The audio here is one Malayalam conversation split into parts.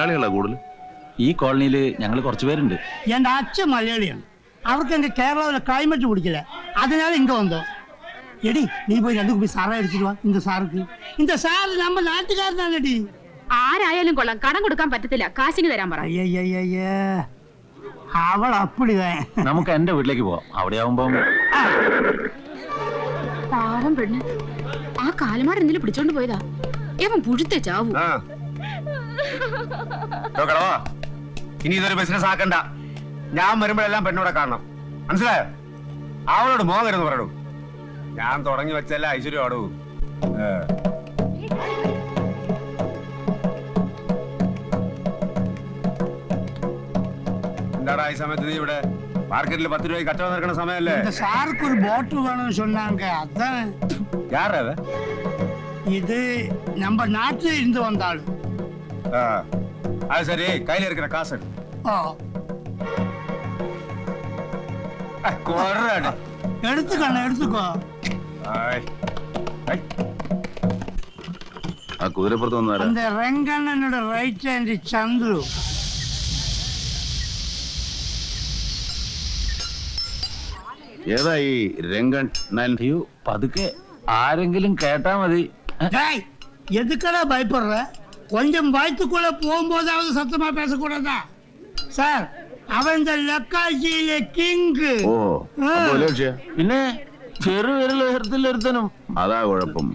മലയാളികളാ കൂടുതൽ ഈ കോളനിയിൽ ഞങ്ങൾ കുറച്ച് പേരുണ്ട്. എന്റെ അച്ഛൻ മലയാളിയാണ്. അവർക്ക് എന്റെ കേരളത്തിലെ ക്ലൈമറ്റ് പിടിക്കില്ല. അതിനാൽ ഇങ്ങ വന്നോ എടി നീ പോയി രണ്ടു കുപ്പി സാറ അടിച്ചിട്ട് ഇന്ത് സാർക്ക്? ഇന്ത് സാറ്? നമ്മ നാട്ടുകാരനാണ് എടി ആരായാലും കൊള്ളാം. കടം കൊടുക്കാൻ പറ്റത്തില്ല. കാശിന് തരാൻ പറ. അവൾ അപ്പിടിതാ നമുക്ക് എന്റെ വീട്ടിലേക്ക് പോവാം. അവിടെ ആവുമ്പം പാവം പെണ്ണ്. ആ കാലമാട് പിടിച്ചോണ്ട് പോയതാ? ഏവൻ പുഴുത്തെ ചാവൂ. ആ. ഡോ കിളവാ, ഇനി ഇതൊരു ബിസിനസ് ആക്കണ്ട ഞാൻ വരുമ്പോഴെല്ലാം പെണ്ണോടെ കാണണം മനസ്സിലായോ അവളോട് മോകരുന്ന് പറയണു ഞാൻ തുടങ്ങി വെച്ചല്ല ഐശ്വര്യം ആടൂ ഏ. എന്താടാ ഈ സമയത്ത് നീ ഇവിടെ മാർക്കറ്റിൽ പത്ത് രൂപയ്ക്ക് കച്ചവടം നടക്കുന്ന സമയമല്ലേ இந்த சாருக்கு ஒரு பாட்டில் வேணும்னு சொன்னாங்க அதான் யார் அவ இது நம்ம நாட்டுல இருந்து வந்த ஆளு ஆ. அது சரி கையில இருக்கிற காசு எடு. ஓ அ, கொர்றாடு. எடுத்துக்கண்ண எடுத்துக்கோ ஆய். ஐ. ആ കുതിരപ്പുറത്ത് വന്നാരാ அந்த ரெங்கண்ணனோட ரைட் ஹேண்ட் சந்துரு ഏതാ ഈ രംഗൻ നൻ അയ്യോ പതുക്കെ ആരെങ്കിലും കേട്ടാ മതി ഏ, டேய் எதுக்கடா பயப்படுற கொஞ்சம் வயிற்றுக்குள்ள போகும்போதாவது சத்தமா பேசக்கூடாதா சார் அவன் இந்த லக்காட்சியில கிங்கு ഓ അപ്പൊ വലിയ വിഷയ പിന്നെ ചെറുവിരൽ ഉയർത്തിലൊരുത്തനും അതാ കുഴപ്പം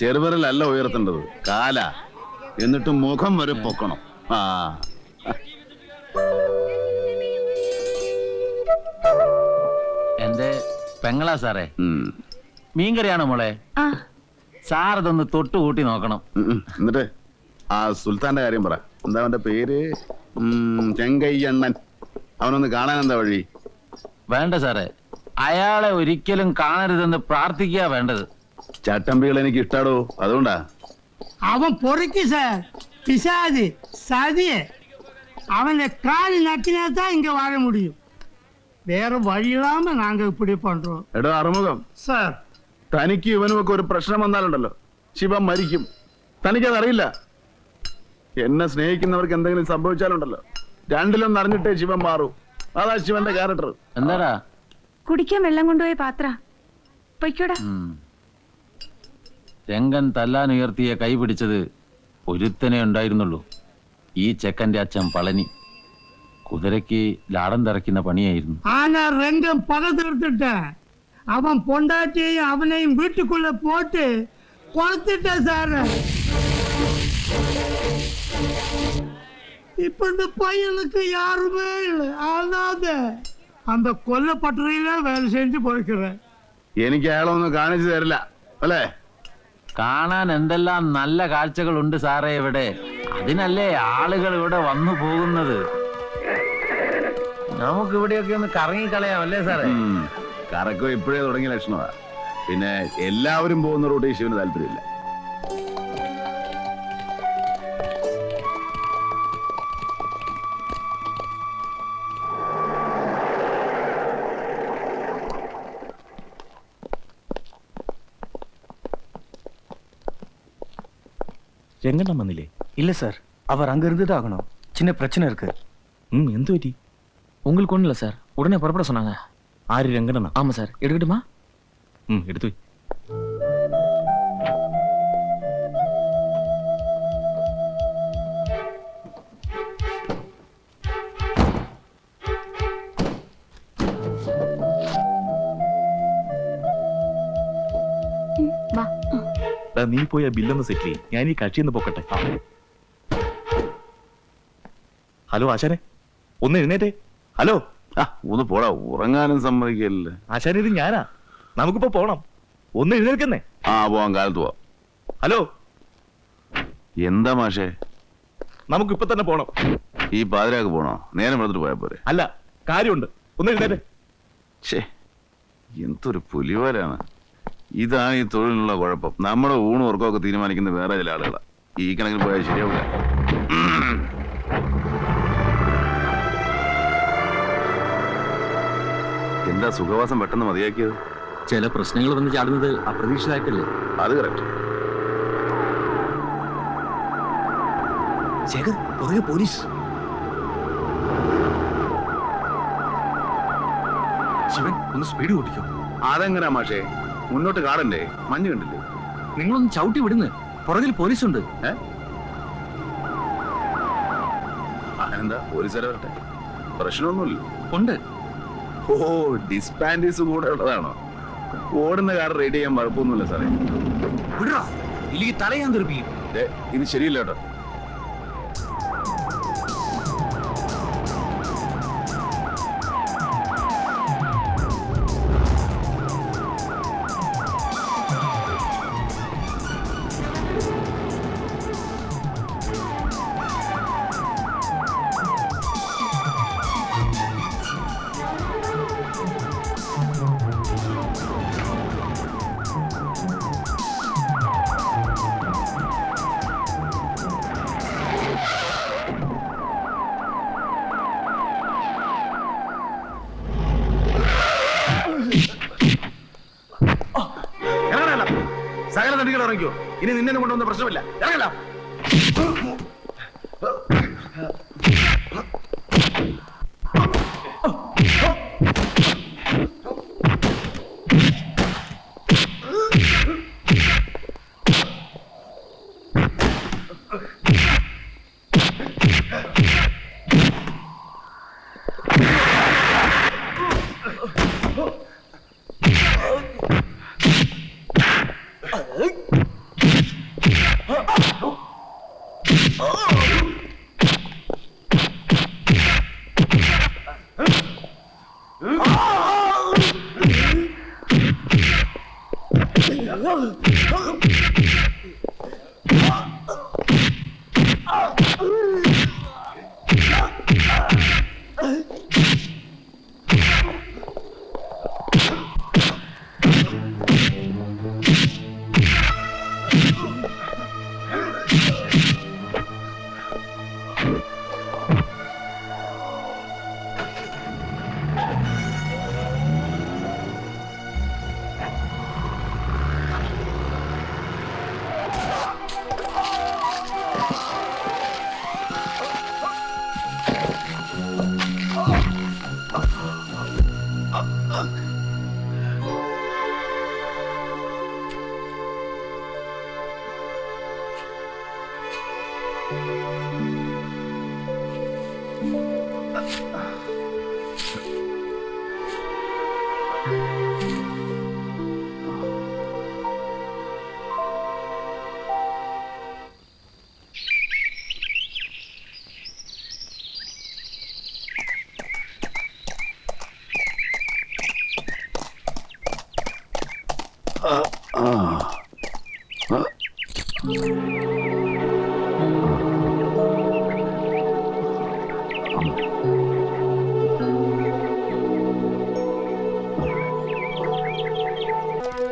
ചെറുവിരലല്ല ഉയർത്തേണ്ടത് കാല എന്നിട്ട് മുഖം വരെ പൊക്കണം ആ എന്റെ പെങ്ങളാ സാറേ ഉം. മീൻകറിയാണോ മോളെ ആ സാർ ഇതൊന്ന് തൊട്ട് കൂട്ടി നോക്കണം ഉം, ഉം. എന്നിട്ട് ആ സുൽത്താന്റെ കാര്യം പറ എന്താ അവന്റെ പേര് ഉം, ചെങ്കയ്യണ്ണൻ അവനൊന്ന് കാണാൻ എന്താ വഴി വേണ്ട സാറേ അയാളെ ഒരിക്കലും കാണരുതെന്ന് പ്രാർത്ഥിക്കുക വേണ്ടത് ചട്ടമ്പികൾ എനിക്ക് ഇഷ്ടാടോ അതുകൊണ്ടാ அவன் பொறுக்கி சார் பிசாது சதிய அவனை காலி நக்கினா தான் இங்க வர முடியும் வேற வழி இல்லாம நாங்க இப்படி பண்றோம் എടോ അറുമുഖം சார் തനിക്ക് ഇവനുമൊക്കെ ഒരു പ്രശ്നം വന്നാലുണ്ടല്ലോ ശിവൻ മരിക്കും തനിക്കതറിയില്ല എന്നെ സ്നേഹിക്കുന്നവർക്ക് എന്തെങ്കിലും സംഭവിച്ചാലുണ്ടല്ലോ രണ്ടിലൊന്നും അറിഞ്ഞിട്ടേ ശിവൻ മാറൂ അതാ ശിവന്റെ ക്യാരക്ടർ എന്താടാ കുടിക്കാൻ വെള്ളം കൊണ്ടുപോയ പാത്ര പൊയ്ക്കോടാ ഉം. രംഗൻ തല്ലാൻ ഉയർത്തിയ കൈ പിടിച്ചത് ഒരുത്തനെ ഉണ്ടായിരുന്നുള്ളൂ ഈ ചെക്കന്റെ അച്ഛൻ പളനി കുതിരയ്ക്ക് ലാടം തിറക്കുന്ന പണിയായിരുന്നു ஆனா ரெங்கம் பகை தீர்த்துட்டேன் அவன் பொண்டாட்டியையும் அவனையும் வீட்டுக்குள்ள போட்டு கொளுத்துட்டேன் சார் இப்ப இந்த பையனுக்கு யாருமே இல்லை அனாத அந்த கொல்லப்பட்டறையில வேலை செஞ்சு போய்க்கிறேன் എനിക്ക് അയാളൊന്നും കാണിച്ചു തരില്ല അല്ലേ കാണാൻ എന്തെല്ലാം നല്ല കാഴ്ചകളുണ്ട് സാറേ ഇവിടെ അതിനല്ലേ ആളുകൾ ഇവിടെ വന്നു പോകുന്നത് നമുക്ക് ഇവിടെയൊക്കെ ഒന്ന് കറങ്ങിക്കളയാം അല്ലേ സാറേ ഉം. കറക്കം ഇപ്പോഴേ തുടങ്ങിയ ലക്ഷണമാ പിന്നെ എല്ലാവരും പോകുന്ന റൂട്ടിൽ ശിവന് താല്പര്യമില്ല ரெங்கண்ணா வந்திலே இல்ல சார் அவர் அங்க இருந்து தான் ஆகணும் சின்ன பிரச்சனை இருக்கு ம் எந்த வட்டி உங்களுக்கு ஒண்ணும் இல்ல சார் உடனே புறப்பட சொன்னாங்க ஆறு ரெங்கண்ணா ஆமா சார் எடுக்கட்டுமா ம் எடுத்து வை നീ പോയി ആ ബില്ലൊന്ന് സെറ്റിൽ ചെയ്യും. ഞാൻ ഈ കക്ഷിന്ന് പൊക്കട്ടെ. ഹലോ ആശാനെ. ഒന്ന് എഴുന്നേറ്റേ. ഹലോ. ആ ഒന്ന് പോടാ ഉറങ്ങാനും സമ്മതിക്കില്ല. ആശാനെ ഇത് ഞാനാ. നമുക്കിപ്പോ പോണം. ഒന്ന് എഴുന്നേൽക്കുന്നേ. ആ പോവാം കാലത്ത് പോവാം. ഹലോ. എന്താ മാഷേ? നമുക്കിപ്പോ തന്നെ പോണം. ഈ പാതിരാക്ക് പോണോ? നേരം എടുത്തിട്ട് പോയാ പോരെ. അല്ല കാര്യമുണ്ട്. ഒന്ന് എഴുന്നേറ്റേ. ഛേ എന്തൊരു പുലിവാലാണ്. ഇതാണ് ഈ തൊഴിലിനുള്ള കുഴപ്പം. നമ്മുടെ ഊണും ഉറക്കമൊക്കെ തീരുമാനിക്കുന്ന വേറെ ചില ആളുകളാണ് ഈ കണക്കിൽ പോയാൽ ശരിയാവില്ല എന്താ സുഖവാസം പെട്ടെന്ന് മതിയാക്കിയത്? ചില പ്രശ്നങ്ങൾ വന്ന് ചാടുന്നത് അപ്രതീക്ഷിതമായിട്ടല്ലേ? അത് കറക്റ്റ് ശേഖർ പോലീസ്. ശിവൻ ഒന്ന് സ്പീഡ് കൂട്ടിക്കോ. അതെങ്ങനെയാ മാഷേ? മുന്നോട്ട് കാടല്ലേ? മഞ്ഞ് കണ്ടില്ലേ? നിങ്ങളൊന്ന് ചവിട്ടി വിടുന്നു. പുറകിൽ പോലീസുണ്ട്. അങ്ങനെന്താ പോലീസുകാരെ വരട്ടെ? പ്രശ്നമൊന്നുമില്ല. ഉണ്ട്. ഓ ഡിസ്പാൻഡീസ് കൂടെ ഉള്ളതാണോ? ഓടുന്ന കാർ റെഡി ചെയ്യാൻ കുഴപ്പമൊന്നുമില്ല സാറേ. വിടാ ഇല്ലെങ്കിൽ തലയാൻ തെറിപ്പിക്കും. ഇത് ശരിയല്ല കേട്ടോ. സകല ഇനി നിന്നെ കൊണ്ടുവന്ന പ്രശ്നമില്ല. ഇറങ്ങല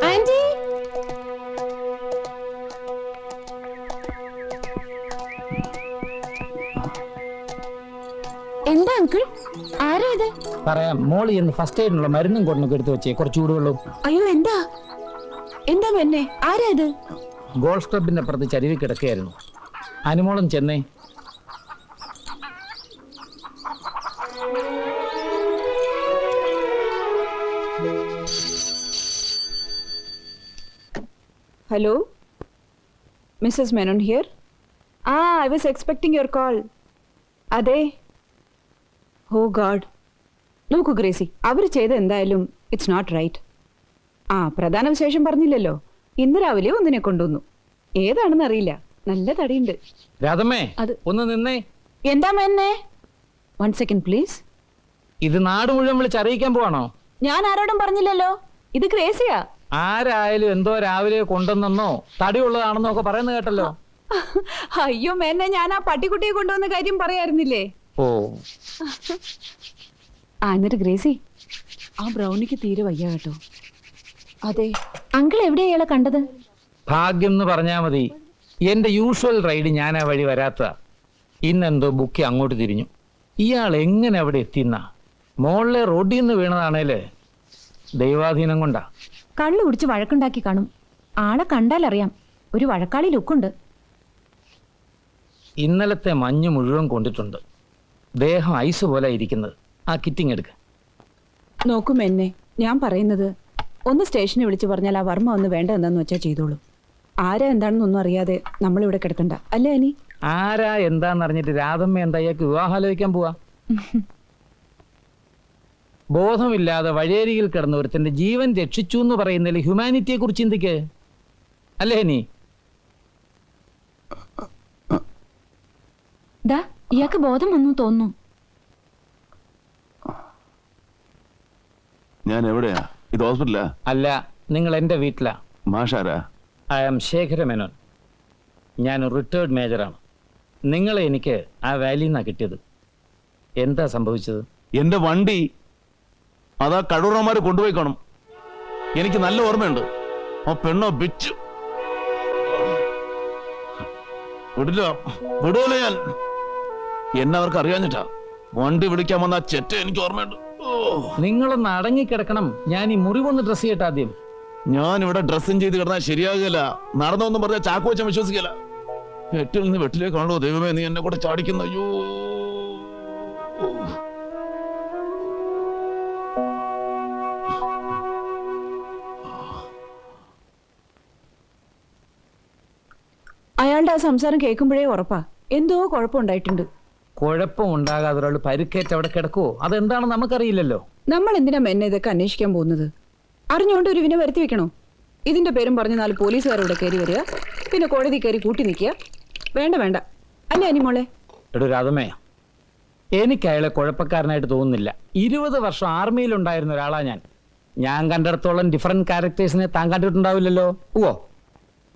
ആന്റി എന്താ അങ്കിൾ? ആരാ ഇത്? പറയാം മോളി എന്ന് ഫസ്റ്റ് എയ്ഡിനുള്ള മരുന്നും കൊണ്ടൊക്കെ എടുത്ത് വെച്ചേ കുറച്ച് ചൂടുവെള്ളവും. അയ്യോ എന്താ? എന്താ പെണ്ണെ? ആരാ ഇത്? ഗോൾഫ് ക്ലബിന്റെ അപ്പുറത്ത് ചരിവി കിടക്കുകയായിരുന്നു. അനുമോളം ചെന്നേ. Hello Mrs Menon here ah I was expecting your call അതെ. ഓ ഗാഡ് നോക്കൂ ഗ്രേസി അവർ ചെയ്ത എന്തായാലും ഇറ്റ്സ് നോട്ട് റൈറ്റ് ആ പ്രധാന വിശേഷം പറഞ്ഞില്ലല്ലോ. ഇന്ന് രാവിലെ ഒന്നിനെ കൊണ്ടുവന്നു. ഏതാണെന്ന് അറിയില്ല. നല്ല തടിയുണ്ട്. രാധമ്മേ അത് ഒന്ന് നിന്നേ. എന്താ മെന്നെ? വൺ സെക്കൻഡ് പ്ലീസ് ഇത് നാട് മുഴുവൻ വിളിച്ച് അറിയിക്കാൻ പോവാണോ? ഞാൻ ആരോടും പറഞ്ഞില്ലല്ലോ. ഇത് ക്രേസിയാ. ആരായാലും എന്തോ രാവിലെ കൊണ്ടുവന്നെന്നോ തടിയുള്ളതാണെന്നോ ഒക്കെ പറയുന്നത് കേട്ടല്ലോ. അയ്യോ മേന്നെ ഞാൻ ആ പട്ടിക്കുട്ടിയെ കൊണ്ടുവന്ന കാര്യം പറയായിരുന്നില്ലേ? ഓ. ആ എന്നിട്ട് ഗ്രേസി ആ ബ്രൗണിക്ക് തീരെ വയ്യ കേട്ടോ. അതെ. അങ്കിൾ എവിടെയാ ഇയാളെ കണ്ടത്? ഭാഗ്യം എന്ന് പറഞ്ഞാ മതി. എന്റെ യൂഷ്വൽ റൈഡ് ഞാൻ ആ വഴി വരാത്ത ഇന്നെന്തോ ബുക്ക് അങ്ങോട്ട് തിരിഞ്ഞു. ഇയാൾ എങ്ങനെ അവിടെ എത്തിന്ന മോളിലെ റോഡിൽ നിന്ന് വീണതാണേൽ. ദൈവാധീനം കൊണ്ടാ. കള്ളു കുടിച്ച് വഴക്കുണ്ടാക്കി കാണും. ആളെ കണ്ടാൽ അറിയാം ഒരു വഴക്കാളി ലുക്കുണ്ട്. ഇന്നലത്തെ മഞ്ഞ് മുഴുവൻ കൊണ്ടിട്ടുണ്ട്. ദേഹം ഐസ് പോലെ ഇരിക്കുന്നത്. ആ കിറ്റിങ് എടുക്ക. നോക്കും എന്നെ ഞാൻ പറയുന്നത് ഒന്ന് സ്റ്റേഷനിൽ വിളിച്ചു പറഞ്ഞാൽ ആ വർമ്മ ഒന്ന് വേണ്ട എന്താന്ന് വെച്ചാൽ ചെയ്തോളൂ. ആരാ എന്താണെന്നൊന്നും അറിയാതെ നമ്മളിവിടെ കിടത്തണ്ട അല്ലേ അനി? ആരാ എന്താന്ന് അറിഞ്ഞിട്ട് രാധമ്മ എന്താ ഇയാൾക്ക് വിവാഹാലോചിക്കാൻ പോവാ? ബോധമില്ലാതെ വഴിയരികിൽ കിടന്ന ഒരുത്തന്റെ ജീവൻ രക്ഷിച്ചു എന്ന് പറയുന്നതിൽ ഹ്യൂമാനിറ്റിയെ കുറിച്ച് ചിന്തിക്ക്. അല്ലേ നീ ദാ ഇയാൾക്ക് ബോധം വന്നു തോന്നുന്നു. ഞാൻ എവിടെയാ? ഇത് ഹോസ്പിറ്റലാ? അല്ല നിങ്ങൾ എന്റെ വീട്ടിലാ. മാഷാരാ? I am Shekhara Menon. ഞാൻ റിട്ടയർഡ് മേജറാണ്. നിങ്ങളെ എനിക്ക് ആ വാലിയിൽ നിന്നാണ് കിട്ടിയത്. എന്താ സംഭവിച്ചത്? എന്റെ വണ്ടി അതാ കടൂറന്മാർ കൊണ്ടുപോയി കാണും. എനിക്ക് നല്ല ഓർമ്മയുണ്ട്. ആ പെണ്ണോ ബിച്ചു. വിടില്ല വിടൂല ഞാൻ. എന്നെ അവർക്ക് അറിയാഞ്ഞിട്ടാ. വണ്ടി വിളിക്കാൻ വന്ന ആ ചെറ്റ എനിക്ക് ഓർമ്മയുണ്ട്. നിങ്ങളൊന്ന് അടങ്ങിക്കിടക്കണം. ഞാൻ ഈ മുറിവൊന്ന് ഡ്രസ് ചെയ്യട്ടെ ആദ്യം. ഞാൻ ഇവിടെ ഡ്രസ്സും ചെയ്ത് കിടന്നാൽ ശരിയാകില്ല നടന്നൊന്നും പറഞ്ഞാൽ ചാക്കു വെച്ചാൽ വിശ്വസിക്കില്ല വെട്ടിൽ നിന്ന് കാണുമോ ദൈവമേ നീ എന്നെ കൂടെ ചാടിക്കുന്നു അയ്യോ. അയാളുടെ ആ സംസാരം കേൾക്കുമ്പോഴേ ഉറപ്പാ. എന്തോ കുഴപ്പമുണ്ടായിട്ടുണ്ട് കുഴപ്പം ഉണ്ടാകാതെ ഒരാൾ പരുക്കേറ്റ് അവിടെ കിടക്കുവോ? അതെന്താണെന്ന് നമുക്കറിയില്ലല്ലോ. നമ്മൾ എന്തിനാ മെന്നെ ഇതൊക്കെ അന്വേഷിക്കാൻ പോകുന്നത്? അറിഞ്ഞുകൊണ്ട് ഒരു വിനെ വരുത്തി വെക്കണോ? ഇതിന്റെ പേരും പറഞ്ഞാൽ നാല് പോലീസുകാരോട് കയറി വരിക പിന്നെ കോടതി കയറി കൂട്ടി നിൽക്കുക. വേണ്ട വേണ്ട. അല്ലേ അനിമോളെ എടോ രാധമേ എനിക്ക് അയാളെ കുഴപ്പക്കാരനായിട്ട് തോന്നുന്നില്ല. ഇരുപത് വർഷം ആർമിയിലുണ്ടായിരുന്ന ഒരാളാ ഞാൻ. ഞാൻ കണ്ടിടത്തോളം ഡിഫറെന്റ് ക്യാരക്ടേഴ്സിനെ താൻ കണ്ടിട്ടുണ്ടാവില്ലല്ലോ. ഓ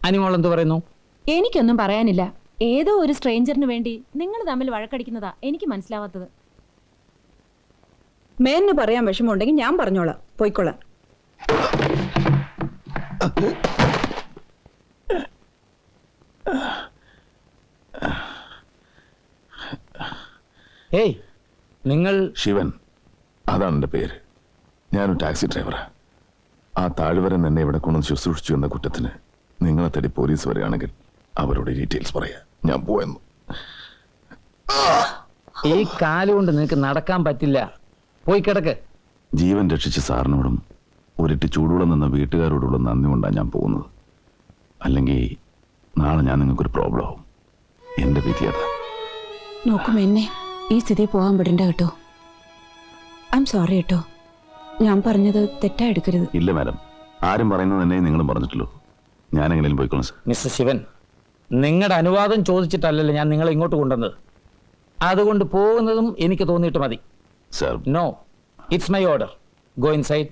അനിമോൾ എന്ത് പറയുന്നു? എനിക്കൊന്നും പറയാനില്ല. ഏതോ ഒരു സ്ട്രേഞ്ചറിന് വേണ്ടി നിങ്ങൾ തമ്മിൽ വഴക്കടിക്കുന്നതാ എനിക്ക് മനസ്സിലാവാത്തത്. മേനിന് പറയാൻ വിഷമമുണ്ടെങ്കിൽ ഞാൻ പറഞ്ഞോളാം. പോയിക്കോളാം. ഏയ് നിങ്ങൾ ശിവൻ അതാണ് എന്റെ പേര്. ഞാനൊരു ടാക്സി ഡ്രൈവറാ. ആ താഴ്വരൻ എന്നെ ഇവിടെ കൊണ്ടു ശുശ്രൂഷിച്ചു എന്ന കുറ്റത്തിന് നിങ്ങളെ തടി പോലീസ് വരികയാണെങ്കിൽ അവരുടെ ഡീറ്റെയിൽസ് പറയാ ഞാൻ പോയെന്നു. ഈ കാലുകൊണ്ട് നിനക്ക് നടക്കാൻ പറ്റില്ല. പോയി കിടക്ക്. ജീവൻ രക്ഷിച്ച സാറിനോടും ഒരിട്ട് ചൂടുവെള്ളം നിന്ന വീട്ടുകാരോടുള്ള നന്ദി കൊണ്ടാണ് ഞാൻ പോകുന്നത്. അല്ലെങ്കിൽ നാളെ ഞാൻ നിങ്ങൾക്കൊരു പ്രോബ്ലം ആവും. എന്റെ വിധി അതാ. നോക്കും എന്നെ. ഈ സ്ഥിതി പോകാൻ വിടണ്ട കേട്ടോ. ഐ എം സോറി കേട്ടോ. ഞാൻ പറഞ്ഞത് തെറ്റാ എടുക്കരുത്. ഇല്ല മാഡം ആരും പറയുന്നത് തന്നെ നിങ്ങളും പറഞ്ഞിട്ടുള്ളൂ. ഞാൻ എങ്ങനെയും പോയിക്കോളാം സർ മിസ്റ്റർ ശിവൻ നിങ്ങളുടെ അനുവാദം ചോദിച്ചിട്ടല്ലല്ലോ ഞാൻ നിങ്ങളെ ഇങ്ങോട്ട് കൊണ്ടുവന്നത്. അതുകൊണ്ട് പോകുന്നതും എനിക്ക് തോന്നിയിട്ട് മതി. Sir. No it's my order go inside